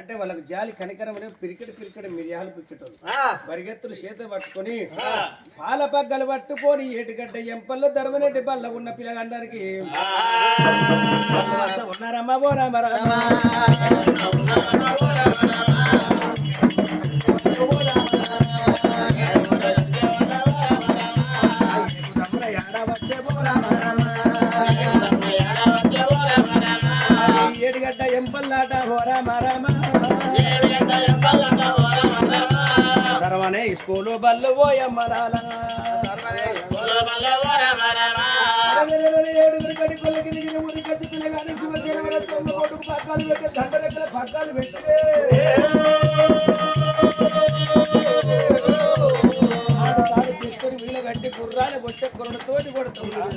అంటే వాళ్ళకి జాలి కనికరం అనే పిరికెడు పిరికెడు మిరియాలు పిచ్చటోళ్ళు పరిగెత్తులు చేత పట్టుకొని పాల పగ్గలు పట్టుకొని ఏటిగడ్డ ఎంపల్లో ధర్మనెడ్డి బల్ల ఉన్న పిల్లగందరికి ఉన్నారమ్మా ఓ రామ రామ ఏడుగడ్డ ఎంపల్లాట ఓ రామ రామ ధర్మనే స్కూలు బల్లు పోయమ్మరాల ఏడుగురు కడి కొల్లకి దిగిన ఊరి కట్టి పిల్లగాని తొమ్మిది పెట్టి పెట్టి తీసుకొని వీళ్ళ కొట్టే కొడుతున్నాడు.